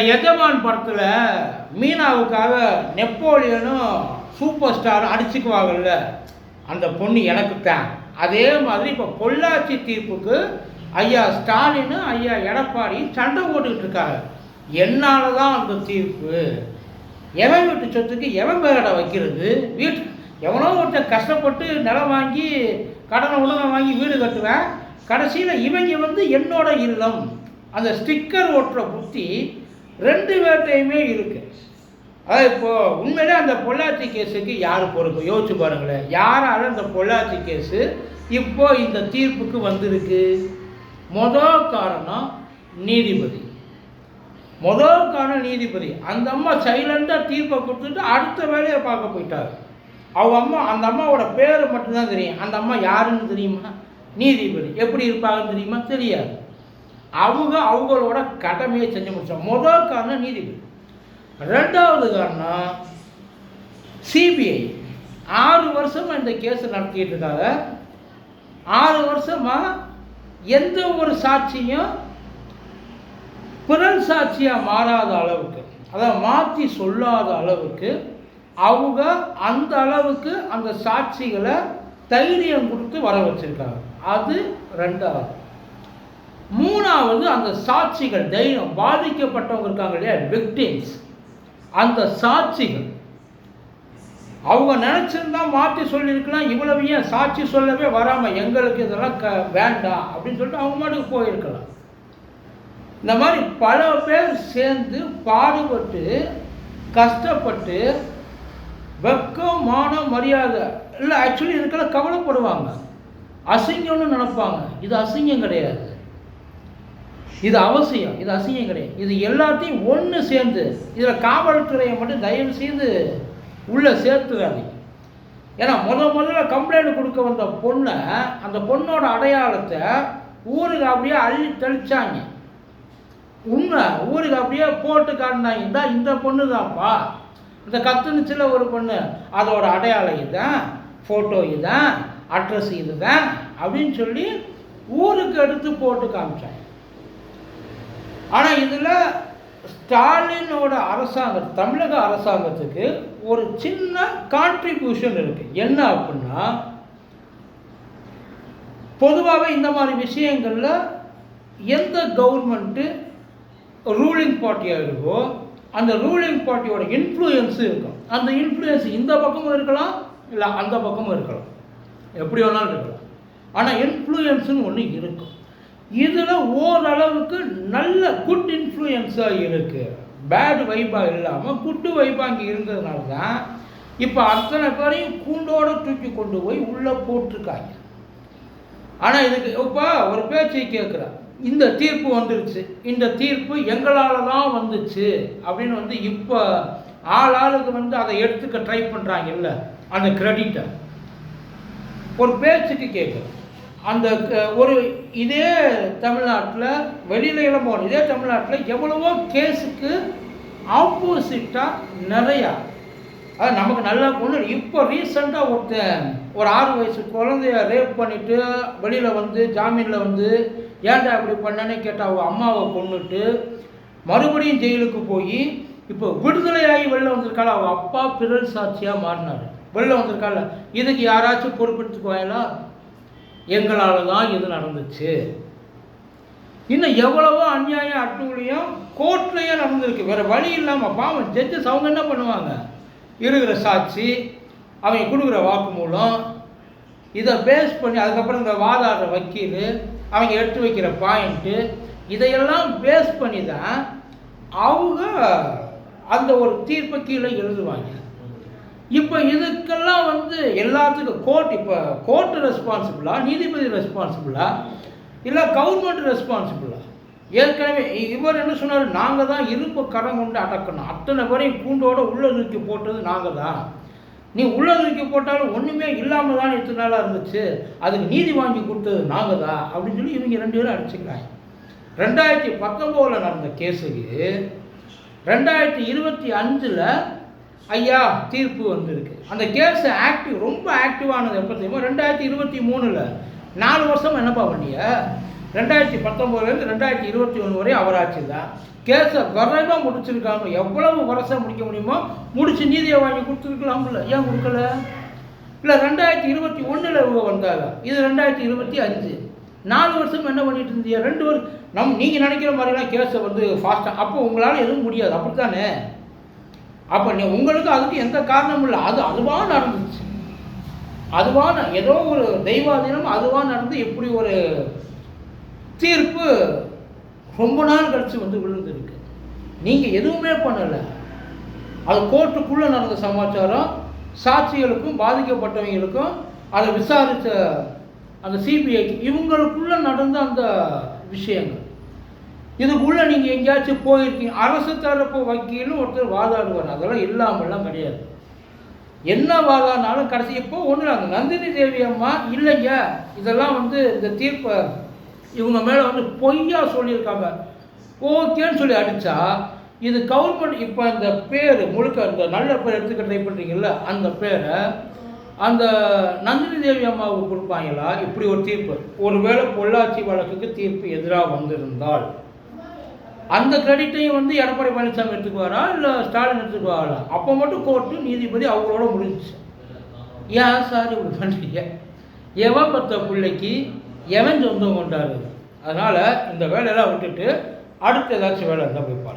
எஜமான் படத்தில் மீனாவுக்காக நெப்போலியனும் சூப்பர் ஸ்டாரும் அடிச்சுக்குவாங்கல்ல அந்த பொண்ணு எனக்கு தான் அதே மாதிரி இப்போ பொள்ளாச்சி தீர்ப்புக்கு ஐயா ஸ்டாலினும் ஐயா எடப்பாடி சண்டை போட்டுக்கிட்டு இருக்காங்க. என்னால் தான் அந்த தீர்ப்பு? எவன் வீட்டு சொத்துக்கு எவன் பேரடை வைக்கிறது? வீட்டு எவனோ ஒருத்தன் கஷ்டப்பட்டு நிலம் வாங்கி கடனை உடனே வாங்கி வீடு கட்டுவேன். கடைசியில் இவங்க வந்து என்னோட இல்லம். அந்த ஸ்டிக்கர் ஓட்டுற புத்தி ரெண்டு பேர்ட்டையுமே இருக்கு. அதாவது இப்போ உண்மையிலே அந்த பொள்ளாச்சி கேஸுக்கு யார் பொறுப்பு? யோசிச்சு பாருங்களேன். யாரால அந்த பொள்ளாச்சி கேஸு இப்போ இந்த தீர்ப்புக்கு வந்திருக்கு? மொதல் காரணம் நீதிபதி. முதல் காரணம் நீதிபதி. அந்த அம்மா சைலண்டாக தீர்ப்பை கொடுத்துட்டு அடுத்த வேலையை பார்க்க போயிட்டாரு. அவங்க அம்மா அந்த அம்மாவோட பேர் மட்டும்தான் தெரியும். அந்த அம்மா யாருன்னு தெரியுமா? நீதிபதி. எப்படி இருப்பாங்கன்னு தெரியுமா? தெரியாது. அவங்க அவங்களோட கடமையை செஞ்சு முடிச்சாங்க. முதல் காரணம் நீதிபதி. ரெண்டாவது காரணம் சிபிஐ ஆறு வருஷமாக இந்த கேஸ் நடத்திட்டு இருக்காங்க. ஆறு வருஷமாக எந்த ஒரு சாட்சியும் பிறன் சாட்சியாக மாறாத அளவுக்கு அதை மாற்றி சொல்லாத அளவுக்கு அவங்க அந்த அளவுக்கு அந்த சாட்சிகளை தைரியம் கொடுத்து வர வச்சுருக்காங்க. அது ரெண்டாவது. மூணாவது அந்த சாட்சிகள் தைரியம் பாதிக்கப்பட்டவங்க இருக்காங்க இல்லையா? விக்டிம்ஸ் அந்த சாட்சிகள். அவங்க நினச்சிருந்தா மாற்றி சொல்லியிருக்கலாம் இவ்வளவு ஏன் சாட்சி சொல்லவே வராமல் எங்களுக்கு இதெல்லாம் க வேண்டாம் அப்படின்னு சொல்லிட்டு அவங்க மாட்டுக்கு போயிருக்கலாம். இந்த மாதிரி பல பேர் சேர்ந்து பாடுபட்டு கஷ்டப்பட்டு வெக்கம் மானம் மரியாதை இல்லை ஆக்சுவலி இதுக்கெல்லாம் கவலைப்படுவாங்க. அசிங்கம்னு நினைப்பாங்க. இது அசிங்கம் கிடையாது. இது அவசியம் இது அசிங்கம் கிடையாது. இது எல்லாத்தையும் ஒன்று சேர்ந்து இதில் காவல்துறையை மட்டும் தயவு செய்து உள்ளே சேர்த்துறாதீங்க. ஏன்னா முத முதல்ல கம்ப்ளைண்ட் கொடுக்க வந்த பொண்ணை அந்த பொண்ணோட அடையாளத்தை ஊருக்கு அப்படியே அள்ளி தெளிச்சாங்க. உண்மை ஊருக்கு அப்படியே போட்டு காட்டினாங்க. இந்தா இந்த பொண்ணு தான்ப்பா இந்த கத்துனுச்சில் ஒரு பொண்ணு. அதோட அடையாளம் இதுதான் ஃபோட்டோ இதுதான் அட்ரஸ் இதுதான் அப்படின்னு சொல்லி ஊருக்கு எடுத்து போட்டு காமிச்சாங்க. ஆனால் இதில் ஸ்டாலினோட அரசாங்கம் தமிழக அரசாங்கத்துக்கு ஒரு சின்ன கான்ட்ரிபியூஷன் இருக்குது என்ன அப்படின்னா பொதுவாகவே இந்த மாதிரி விஷயங்களில் எந்த கவர்மெண்ட்டு ரூலிங் பார்ட்டியாக இருக்கோ அந்த ரூலிங் பார்ட்டியோட இன்ஃப்ளூயன்ஸு இருக்கும். அந்த இன்ஃப்ளூயன்ஸ் இந்த பக்கமும் இருக்கலாம் இல்லை அந்த பக்கமும் இருக்கலாம். எப்படி வேணாலும் இருக்கலாம். ஆனால் இன்ஃப்ளூயன்ஸுன்னு ஒன்று இருக்கும். இதில் ஓரளவுக்கு நல்ல குட் இன்ஃப்ளூயன்ஸாக இருக்குது பேட் வைப்பாக இல்லாமல் குட்டு வைப்பாக அங்கே இருந்ததுனால தான் இப்போ அத்தனை பேரையும் கூண்டோடு தூக்கி கொண்டு போய் உள்ளே போட்டிருக்காங்க. ஆனால் இதுக்கு இப்போ ஒரு பேச்சை கேட்குறேன் இந்த தீர்ப்பு வந்துருச்சு. இந்த தீர்ப்பு எங்களால் தான் வந்துச்சு அப்படின்னு வந்து இப்போ ஆள் ஆளுக்கு வந்து அதை எடுத்துக்க ட்ரை பண்ணுறாங்க இல்லை அந்த கிரெடிட்டை ஒரு பேச்சுக்கு கேட்குறேன் அந்த க- ஒரு இதே தமிழ்நாட்டில் வெளியில எல்லாம் போகணும். இதே தமிழ்நாட்டில் எவ்வளவோ கேஸுக்கு ஆப்போசிட்டாக நிறையா. அது நமக்கு நல்லா கொண்டு இப்போ ரீசெண்டாக ஒருத்தன் ஒரு ஆறு வயசு குழந்தைய ரேப் பண்ணிவிட்டு வெளியில் வந்து ஜாமீனில் வந்து ஏன்டா இப்படி பண்ணனே கேட்டால் அவங்க அம்மாவை கொண்டுட்டு மறுபடியும் ஜெயிலுக்கு போய் இப்போ விடுதலையாகி வெளில வந்திருக்காள்? அவள் அப்பா பிறல் சாட்சியாக மாறினார். வெளில வந்திருக்காள்? இதுக்கு யாராச்சும் பொறுப்பெடுத்துக்குவாங்களா? எங்களால் தான் இது நடந்துச்சு. இன்னும் எவ்வளவோ அநியாயம் அட்டுக்குழியும் கோர்ட்லேயே நடந்திருக்கு. வேறு வழி இல்லாமல் பாவம் ஜட்ஜஸ் அவங்க என்ன பண்ணுவாங்க? இருக்கிற சாட்சி அவங்க கொடுக்குற வாக்குமூலம் இதை பேஸ் பண்ணி அதுக்கப்புறம் இந்த வாதாடுற வக்கீல் அவங்க எடுத்து வைக்கிற பாயிண்ட்டு இதையெல்லாம் பேஸ் பண்ணி தான் அவங்க அந்த ஒரு தீர்ப்பை கீழே எழுதுவாங்க. இப்போ இதுக்கெல்லாம் வந்து எல்லாத்துக்கும் கோர்ட் இப்போ கோர்ட்டு ரெஸ்பான்சிபிளா நீதிபதி ரெஸ்பான்சிபிளா இல்லை கவர்மெண்ட் ரெஸ்பான்சிபிளா ஏற்கனவே இவர் என்ன சொன்னார்? நாங்கள் தான் இருப்பு கரம் கொண்டு அடக்கணும். அத்தனை பேரையும் கூண்டோட உள்ள தூக்கி போட்டது நாங்கள் தான். நீ உள்ள தூக்கி போட்டாலும் ஒன்றுமே இல்லாமல் தான் இத்தனை நாளாக இருந்துச்சு. அதுக்கு நீதி வாங்கி கொடுத்தது நாங்கள் தான் அப்படின்னு சொல்லி இவங்க ரெண்டு பேரும் அடிச்சுக்கிறாங்க. ரெண்டாயிரத்தி பத்தொம்போதில் நடந்த கேஸுக்கு ரெண்டாயிரத்தி இருபத்தி அஞ்சில் ஐயா தீர்ப்பு வந்திருக்கு. அந்த கேஸ் ஆக்டிவ் ரொம்ப ஆக்டிவானது எப்போ தெரியுமோ? ரெண்டாயிரத்தி இருபத்தி மூணில். நாலு வருஷம் என்னப்பா பண்ணிய? ரெண்டாயிரத்தி பத்தொம்போதுலேருந்து ரெண்டாயிரத்தி இருபத்தி ஒன்று வரை அவராட்சி தான். கேஸை விரைவாக முடிச்சிருக்காங்க. எவ்வளவு வருஷம் முடிக்க முடியுமோ முடிச்சு நீதியை வாங்கி கொடுத்துருக்கலாம்ல. ஏன் கொடுக்கல? இல்லை ரெண்டாயிரத்தி இருபத்தி ஒன்றில் இவங்க வந்தாங்க. இது ரெண்டாயிரத்தி இருபத்தி அஞ்சு. நாலு வருஷம் என்ன பண்ணிட்டு இருந்தீங்க ரெண்டு வருஷம் நம் நீங்கள் நினைக்கிற மாதிரிலாம் கேஸை வந்து ஃபாஸ்ட்டாக அப்போ உங்களால் எதுவும் முடியாது. அப்படித்தானே? அப்போ நீ உங்களுக்கு அதுக்கு எந்த காரணமும் இல்லை. அது அதுவாக நடந்துச்சு. அதுவாக ஏதோ ஒரு தெய்வாதீனம் அதுவாக நடந்து இப்படி ஒரு தீர்ப்பு ரொம்ப நாள் கழிச்சு வந்து விழுந்திருக்கு. நீங்கள் எதுவுமே பண்ணலை. அது கோர்ட்டுக்குள்ளே நடந்த சமாச்சாரம் சாட்சிகளுக்கும் பாதிக்கப்பட்டவங்களுக்கும் அதை விசாரித்த அந்த சிபிஐக்கு இவங்களுக்குள்ளே நடந்த அந்த விஷயங்கள். இதுக்குள்ளே நீங்கள் எங்கேயாச்சும் போயிருக்கீங்க. அரசு தரப்பு வக்கீலும் ஒருத்தர் வாதாடுவார். அதெல்லாம் இல்லாமல்லாம் கிடையாது. என்ன வாதாடினாலும் கடைசி இப்போ ஒன்று நாங்கள் நந்தினி தேவி அம்மா இல்லைங்க. இதெல்லாம் வந்து இந்த தீர்ப்பை இவங்க மேலே வந்து பொய்யா சொல்லியிருக்காங்க. ஓகேன்னு சொல்லி அடித்தா இது கவர்மெண்ட் இப்போ இந்த பேர் முழுக்க இந்த நல்ல பேர் எடுத்துக்க ட்ரை பண்ணுறீங்கல்ல அந்த பேரை அந்த நந்தினி தேவி அம்மாவுக்கு கொடுப்பாங்களா? இப்படி ஒரு தீர்ப்பு. ஒருவேளை பொள்ளாச்சி வழக்குக்கு தீர்ப்பு எதிராக வந்திருந்தால். அந்த கிரெடிட்டையும் வந்து எடப்பாடி பழனிசாமி எடுத்துக்குவாரா? இல்லை ஸ்டாலின் எடுத்துக்குவாரா? அப்போ மட்டும் கோர்ட்டு நீதிபதி அவங்களோட முடிஞ்சுச்சு. ஏன் சார் இப்படி பண்ணுறீங்க எவன் பத்த பிள்ளைக்கு எவன் சொந்தம் கொண்டாரு? அதனால் இந்த வேலையெல்லாம் விட்டுட்டு அடுத்து ஏதாச்சும் வேலை இருந்தால் போய் பாருங்கள்